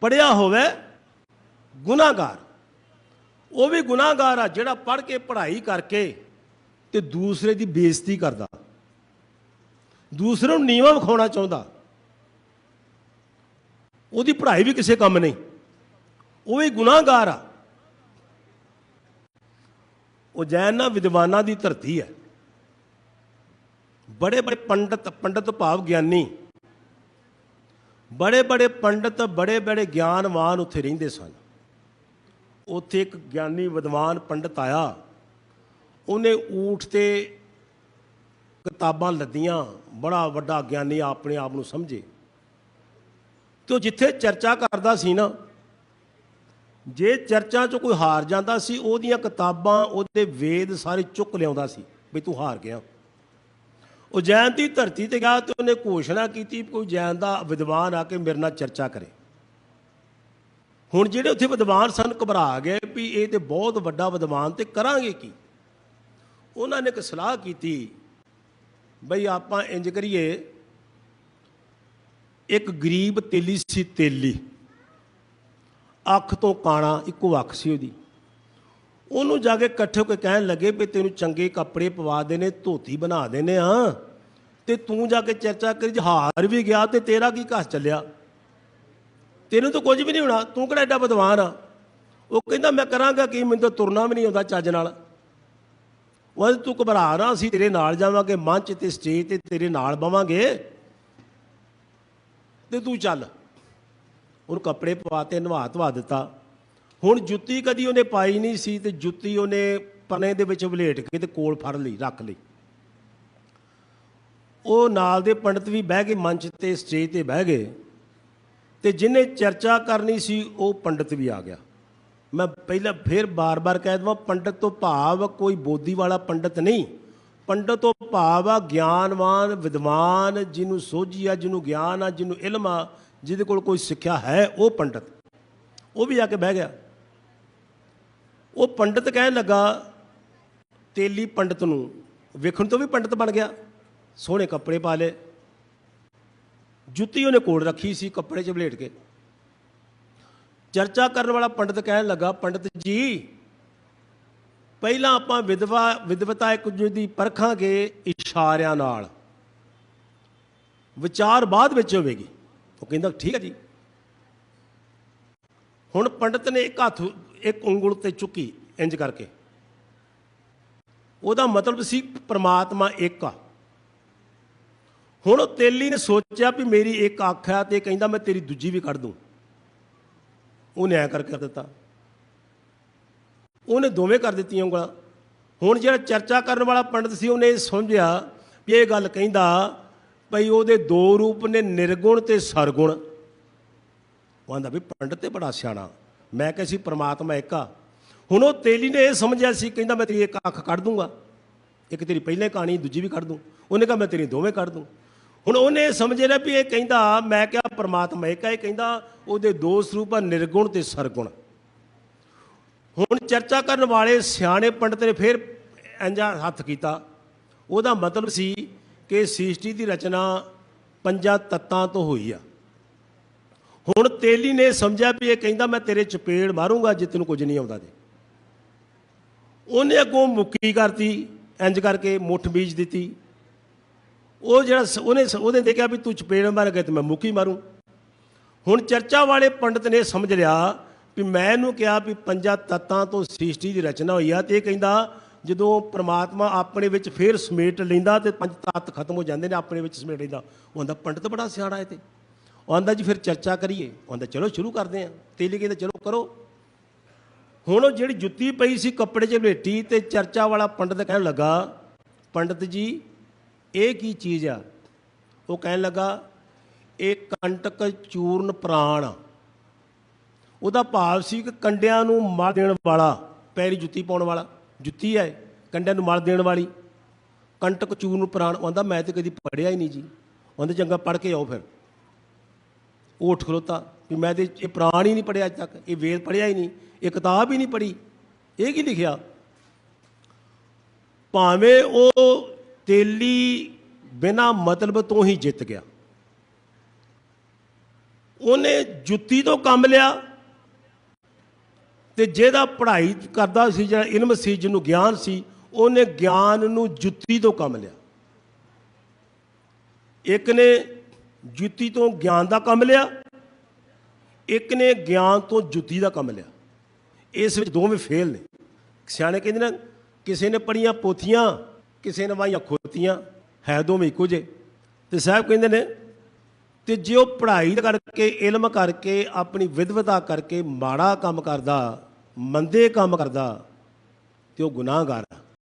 ਪੜਿਆ ਹੋਵੇ ਗੁਨਾਹਗਾਰ। ਉਹ ਵੀ ਗੁਨਾਹਗਾਰ ਆ ਜਿਹੜਾ ਪੜ ਕੇ ਪੜ੍ਹਾਈ ਕਰਕੇ ਤੇ ਦੂਸਰੇ ਦੀ ਬੇਇੱਜ਼ਤੀ ਕਰਦਾ। ਦੂਸਰੇ ਨੂੰ ਨੀਵਾਂ ਵਿਖਾਉਣਾ ਚਾਹੁੰਦਾ। ਉਹਦੀ ਪੜ੍ਹਾਈ ਵੀ ਕਿਸੇ ਕੰਮ ਨਹੀਂ। ਉਹ ਵੀ ਗੁਨਾਹਗਾਰ ਆ। ਉਜੈਨ ਜੈਨਾ ਵਿਦਵਾਨਾਂ ਦੀ ਧਰਤੀ ਹੈ। ਬੜੇ ਬੜੇ ਪੰਡਤ ਪੰਡਤ ਭਾਵ ਗਿਆਨੀ ਬੜੇ ਬੜੇ ਪੰਡਤ, ਬੜੇ ਬੜੇ ਗਿਆਨਵਾਨ ਉੱਥੇ ਰਹਿੰਦੇ ਸਨ। ਉੱਥੇ ਇੱਕ ਗਿਆਨੀ ਵਿਦਵਾਨ ਪੰਡਤ ਆਇਆ। ਉਹਨੇ ਊਠ ਤੇ ਕਿਤਾਬਾਂ ਲੱਦੀਆਂ। ਬੜਾ ਵੱਡਾ ਗਿਆਨੀ ਆਪਣੇ ਆਪ ਨੂੰ ਸਮਝੇ। ਤੇ ਉਹ ਜਿੱਥੇ ਚਰਚਾ ਕਰਦਾ ਸੀ ਨਾ, ਜੇ ਚਰਚਾ 'ਚ ਕੋਈ ਹਾਰ ਜਾਂਦਾ ਸੀ, ਉਹਦੀਆਂ ਕਿਤਾਬਾਂ, ਉਹਦੇ ਵੇਦ ਸਾਰੇ ਚੁੱਕ ਲਿਆਉਂਦਾ ਸੀ, ਵੀ ਤੂੰ ਹਾਰ ਗਿਆ। ਉਹ ਜੈਨ ਦੀ ਧਰਤੀ ਤੇ ਗਿਆ ਤੇ ਉਹਨੇ ਘੋਸ਼ਣਾ ਕੀਤੀ ਵੀ ਕੋਈ ਜੈਨ ਦਾ ਵਿਦਵਾਨ ਆ ਕੇ ਮੇਰੇ ਨਾਲ ਚਰਚਾ ਕਰੇ। ਹੁਣ ਜਿਹੜੇ ਉੱਥੇ ਵਿਦਵਾਨ ਸਨ ਘਬਰਾ ਗਏ ਵੀ ਇਹ ਤੇ ਬਹੁਤ ਵੱਡਾ ਵਿਦਵਾਨ ਤੇ ਕਰਾਂਗੇ ਕੀ? ਉਹਨਾਂ ਨੇ ਇੱਕ ਸਲਾਹ ਕੀਤੀ, ਬਈ ਆਪਾਂ ਇੰਜ ਕਰੀਏ, ਇੱਕ ਗਰੀਬ ਤੇਲੀ ਸੀ ਤੇਲੀ, ਅੱਖ ਤੋਂ ਕਾਣਾ ਇੱਕੋ ਅੱਖ ਸੀ ਉਹਦੀ। ਉਹਨੂੰ ਜਾ ਕੇ ਇਕੱਠੇ ਹੋ ਕੇ ਕਹਿਣ ਲੱਗੇ ਵੀ ਤੈਨੂੰ ਚੰਗੇ ਕੱਪੜੇ ਪਵਾ ਦੇਣੇ, ਧੋਤੀ ਬਣਾ ਦੇਣੇ ਆ। ਤੇ ਤੂੰ ਜਾ ਕੇ ਚਰਚਾ ਕਰੀ ਜੇ ਹਾਰ ਵੀ ਗਿਆ ਤੇ ਤੇਰਾ ਕੀ ਘਸ ਚੱਲਿਆ? ਤੈਨੂੰ ਤਾਂ ਕੁਝ ਵੀ ਨਹੀਂ ਹੋਣਾ, ਤੂੰ ਕਿਹੜਾ ਐਡਾ ਵਿਦਵਾਨ ਆ? ਉਹ ਕਹਿੰਦਾ, ਮੈਂ ਕਰਾਂਗਾ ਕੀ? ਮੈਨੂੰ ਤਾਂ ਤੁਰਨਾ ਵੀ ਨਹੀਂ ਆਉਂਦਾ ਚੱਜ ਨਾਲ। ਉਹ ਤੂੰ ਘਬਰਾ ਨਾ, ਅਸੀਂ ਤੇਰੇ ਨਾਲ ਜਾਵਾਂਗੇ, ਮੰਚ ਤੇ ਸਟੇਜ ਤੇ ਤੇਰੇ ਨਾਲ ਬਵਾਂਗੇ। ਤੇ ਤੂੰ ਚੱਲ। ਉਹਨੂੰ ਕੱਪੜੇ ਪਵਾ ਤੇ ਨਵਾ ਧਵਾ ਦਿੱਤਾ। ਹੁਣ ਜੁੱਤੀ ਕਦੀ ਉਹਨੇ ਪਾਈ ਨਹੀਂ ਸੀ ਤੇ ਜੁੱਤੀ ਉਹਨੇ ਪਨੇ ਦੇ ਵਿੱਚ ਵਲੇਟ ਕੇ ਤੇ ਕੋਲ ਫੜ ਲਈ, ਰੱਖ ਲਈ। ਉਹ ਨਾਲ ਦੇ ਪੰਡਤ ਵੀ ਬਹਿ ਗਏ, ਮੰਚ ਤੇ, ਸਟੇਜ ਤੇ ਬਹਿ ਗਏ ਤੇ ਜਿਹਨੇ ਚਰਚਾ ਕਰਨੀ ਸੀ, ਉਹ ਪੰਡਤ ਵੀ ਆ ਗਿਆ। ਮੈਂ ਪਹਿਲਾਂ ਫੇਰ ਬਾਰ-ਬਾਰ ਕਹਿ ਦਵਾਂ, ਪੰਡਤ ਤੋਂ ਭਾਵ ਕੋਈ ਬੋਧੀ ਵਾਲਾ ਪੰਡਤ ਨਹੀਂ। ਪੰਡਤ ਤੋਂ ਭਾਵ ਆ ਗਿਆਨਵਾਨ, ਵਿਦਵਾਨ, ਜਿਹਨੂੰ ਸੋਝੀ ਆ, ਜਿਹਨੂੰ ਗਿਆਨ ਆ, ਜਿਹਨੂੰ ਇਲਮ ਆ, ਜਿਹਦੇ ਕੋਲ ਕੋਈ ਸਿੱਖਿਆ ਹੈ, ਉਹ ਪੰਡਤ। ਉਹ ਵੀ ਆ ਕੇ ਬਹਿ ਗਿਆ। ਉਹ ਪੰਡਤ ਕਹਿਣ ਲੱਗਾ, ਤੇਲੀ ਪੰਡਤ ਨੂੰ ਵੇਖਣ ਤੋਂ ਵੀ ਪੰਡਤ ਬਣ ਗਿਆ, ਸੋਹਣੇ ਕੱਪੜੇ ਪਾ ਲਏ। ਜੁੱਤੀ ਉਹਨੇ ਕੋਲ ਰੱਖੀ ਸੀ ਕੱਪੜੇ 'ਚ ਵਲੇਟ ਕੇ। ਚਰਚਾ ਕਰਨ ਵਾਲਾ ਪੰਡਤ ਕਹਿਣ ਲੱਗਾ, ਪੰਡਤ ਜੀ, ਪਹਿਲਾਂ ਆਪਾਂ ਵਿਦਵਾ ਵਿਦਵਤਾ ਇੱਕ ਦੂਜੇ ਦੀ ਪਰਖਾਂਗੇ ਇਸ਼ਾਰਿਆਂ ਨਾਲ। ਵਿਚਾਰ ਬਾਅਦ ਵਿੱਚ ਹੋਵੇਗੀ। ਉਹ ਕਹਿੰਦਾ, ਠੀਕ ਹੈ ਜੀ। ਹੁਣ ਪੰਡਤ ਨੇ ਇੱਕ ਹੱਥ ਇੱਕ ਉਂਗਲ ਤੇ ਚੁੱਕੀ, ਇੰਜ ਕਰਕੇ। ਉਹਦਾ ਮਤਲਬ ਸੀ ਪ੍ਰਮਾਤਮਾ ਇੱਕ ਆ। ਹੁਣ ਉਹ ਤੇਲੀ ਨੇ ਸੋਚਿਆ ਵੀ ਮੇਰੀ ਇੱਕ ਅੱਖ ਆ ਤੇ ਕਹਿੰਦਾ ਮੈਂ ਤੇਰੀ ਦੂਜੀ ਵੀ ਕੱਢ ਦੂੰ। ਉਹਨੇ ਐ ਕਰਕੇ ਕਰ ਦਿੱਤਾ। ਉਹਨੇ ਦੋਵੇਂ ਕਰ ਦਿੱਤੀਆਂ ਉਂਗਲਾਂ। ਹੁਣ ਜਿਹੜਾ ਚਰਚਾ ਕਰਨ ਵਾਲਾ ਪੰਡਤ ਸੀ, ਉਹਨੇ ਇਹ ਸਮਝਿਆ ਵੀ ਇਹ ਗੱਲ ਕਹਿੰਦਾ ਭਈ ਉਹਦੇ ਦੋ ਰੂਪ ਨੇ ਨਿਰਗੁਣ ਤੇ ਸਰਗੁਣ। ਉਹ ਆਂਦਾ ਵੀ ਪੰਡਤ ਤੇ ਬੜਾ ਸਿਆਣਾ। ਮੈਂ ਕਿਹਾ ਸੀ, ਪ੍ਰਮਾਤਮਾ ਇੱਕ ਹੁਣ ਉਹ ਤੇਲੀ ਨੇ ਇਹ ਸਮਝਿਆ ਸੀ, ਕਹਿੰਦਾ, ਮੈਂ ਤੇਰੀ ਇੱਕ ਅੱਖ ਕੱਢ ਦੂੰਗਾ। ਇੱਕ ਤੇਰੀ ਪਹਿਲੇ ਕਹਾਣੀ, ਦੂਜੀ ਵੀ ਕੱਢ ਦੂੰ। ਉਹਨੇ ਕਿਹਾ, ਮੈਂ ਤੇਰੀ ਦੋਵੇਂ ਕੱਢ ਦੂੰ। ਹੁਣ ਉਹਨੇ ਸਮਝੇ ਨਾ ਵੀ ਇਹ ਕਹਿੰਦਾ, ਮੈਂ ਕਿਹਾ, ਪ੍ਰਮਾਤਮਾ ਇੱਕ ਆ। ਇਹ ਕਹਿੰਦਾ, ਉਹਦੇ ਦੋ ਸਰੂਪ ਆ, ਨਿਰਗੁਣ ਤੇ ਸਰਗੁਣ। ਹੁਣ ਚਰਚਾ ਕਰਨ ਵਾਲੇ ਸਿਆਣੇ ਪੰਡਤ ਨੇ ਫਿਰ ਇੰਜਾ ਹੱਥ ਕੀਤਾ। ਉਹਦਾ ਮਤਲਬ ਸੀ ਕਿ ਸ੍ਰਿਸ਼ਟੀ ਦੀ ਰਚਨਾ ਪੰਜਾਂ ਤੱਤਾਂ ਤੋਂ ਹੋਈ ਆ। ਹੁਣ ਤੇਲੀ ਨੇ ਸਮਝਿਆ ਵੀ ਇਹ ਕਹਿੰਦਾ ਮੈਂ ਤੇਰੇ ਚਪੇੜ ਮਾਰੂੰਗਾ ਜੇ ਤੈਨੂੰ ਕੁਝ ਨਹੀਂ ਆਉਂਦਾ ਤੇ। ਉਹਨੇ ਅੱਗੋਂ ਮੁੱਕੀ ਕਰਤੀ, ਇੰਜ ਕਰਕੇ ਮੁੱਠ ਬੀਜ ਦਿੱਤੀ। ਉਹ ਜਿਹੜਾ ਸ- ਉਹਨੇ ਸ- ਉਹਨੇ ਕਿਹਾ ਵੀ ਤੂੰ ਚਪੇੜ ਮਾਰ ਗਿਆ ਤੇ ਮੈਂ ਮੁੱਕੀ ਮਾਰੂੰ। ਹੁਣ ਚਰਚਾ ਵਾਲੇ ਪੰਡਤ ਨੇ ਸਮਝ ਲਿਆ ਵੀ ਮੈਂ ਇਹਨੂੰ ਕਿਹਾ ਵੀ ਪੰਜਾਂ ਤੱਤਾਂ ਤੋਂ ਸ੍ਰਿਸ਼ਟੀ ਦੀ ਰਚਨਾ ਹੋਈ ਆ ਤੇ ਇਹ ਕਹਿੰਦਾ ਜਦੋਂ ਪ੍ਰਮਾਤਮਾ ਆਪਣੇ ਵਿੱਚ ਫੇਰ ਸਮੇਟ ਲੈਂਦਾ ਤੇ ਪੰਜ ਤੱਤ ਖਤਮ ਹੋ ਜਾਂਦੇ ਨੇ, ਆਪਣੇ ਵਿੱਚ ਸਮੇਟ ਲੈਂਦਾ। ਉਹ ਆਂਦਾ, ਪੰਡਤ ਬੜਾ ਸਿਆਣਾ ਹੈ ਤੇ। ਉਹ ਆਂਦਾ ਜੀ ਫਿਰ ਚਰਚਾ ਕਰੀਏ। ਉਹ ਆਂਦਾ, ਚਲੋ ਸ਼ੁਰੂ ਕਰਦੇ ਆਂ। ਤੇਲੀ ਕਹਿੰਦਾ, ਚਲੋ ਕਰੋ। ਹੁਣ ਉਹ ਜਿਹੜੀ ਜੁੱਤੀ ਪਈ ਸੀ ਕੱਪੜੇ 'ਚ ਲਪੇਟੀ ਤੇ ਚਰਚਾ ਵਾਲਾ ਪੰਡਤ ਕਹਿਣ ਲੱਗਾ, ਪੰਡਤ ਜੀ, ਇਹ ਕੀ ਚੀਜ਼ ਆ? ਉਹ ਕਹਿਣ ਲੱਗਾ, ਇਹ ਕੰਟਕ ਚੂਰਨ ਪ੍ਰਾਣ ਆ। ਉਹਦਾ ਭਾਵ ਸੀ ਕਿ ਕੰਡਿਆਂ ਨੂੰ ਮਲ ਦੇਣ ਵਾਲਾ, ਪੈਰੀ ਜੁੱਤੀ ਪਾਉਣ ਵਾਲਾ। ਜੁੱਤੀ ਹੈ ਕੰਡਿਆਂ ਨੂੰ ਮਲ ਦੇਣ ਵਾਲੀ। ਕੰਟਕ ਚੂਰਨ ਪ੍ਰਾਣ। ਆਂਦਾ, ਮੈਂ ਤੇ ਕਦੀ ਪੜਿਆ ਹੀ ਨਹੀਂ ਜੀ। ਉਹਦੇ ਚੰਗਾ ਪੜ ਕੇ ਆਓ ਫਿਰ। ਉਹ ਉੱਠ ਖਲੋਤਾ ਵੀ ਮੈਂ ਤੇ ਇਹ ਪ੍ਰਾਣ ਹੀ ਨਹੀਂ ਪੜਿਆ ਅੱਜ ਤੱਕ, ਇਹ ਵੇਦ ਪੜਿਆ ਹੀ ਨਹੀਂ, ਇਹ ਕਿਤਾਬ ਹੀ ਨਹੀਂ ਪੜੀ ਇਹ ਕੀ ਲਿਖਿਆ? ਭਾਵੇਂ ਉਹ ਤੇਲੀ ਬਿਨਾ ਮਤਲਬ ਤੋਂ ਹੀ ਜਿੱਤ ਗਿਆ। ਉਹਨੇ ਜੁੱਤੀ ਤੋਂ ਕੰਮ ਲਿਆ ਤੇ ਜਿਹਦਾ ਪੜ੍ਹਾਈ ਕਰਦਾ ਸੀ, ਜਿਹੜਾ ਇਲਮ ਸੀ, ਜਿਹਨੂੰ ਗਿਆਨ ਸੀ, ਉਹਨੇ ਗਿਆਨ ਨੂੰ ਜੁੱਤੀ ਤੋਂ ਕੰਮ ਲਿਆ। ਇੱਕ ਨੇ ਜੁੱਤੀ ਤੋਂ ਗਿਆਨ ਦਾ ਕੰਮ ਲਿਆ, ਇੱਕ ਨੇ ਗਿਆਨ ਤੋਂ ਜੁੱਤੀ ਦਾ ਕੰਮ ਲਿਆ। ਇਸ ਵਿੱਚ ਦੋਵੇਂ ਫੇਲ ਨੇ। ਸਿਆਣੇ ਕਹਿੰਦੇ ਨੇ, ਕਿਸੇ ਨੇ ਪੜੀਆਂ ਪੋਥੀਆਂ, ਕਿਸੇ ਨੇ ਵਾਹੀਆਂ ਖੋਤੀਆਂ, ਹੈ ਦੋਵੇਂ ਇੱਕੋ ਜੇ ਤੇ ਸਾਹਿਬ ਕਹਿੰਦੇ ਨੇ, ਤੇ ਜੇ ਉਹ ਪੜ੍ਹਾਈ ਕਰਕੇ, ਇਲਮ ਕਰਕੇ, ਆਪਣੀ ਵਿਦਵਤਾ ਕਰਕੇ ਮਾੜਾ ਕੰਮ ਕਰਦਾ, ਮੰਦੇ ਕੰਮ ਕਰਦਾ, ਤੇ ਉਹ ਗੁਨਾਹਗਾਰ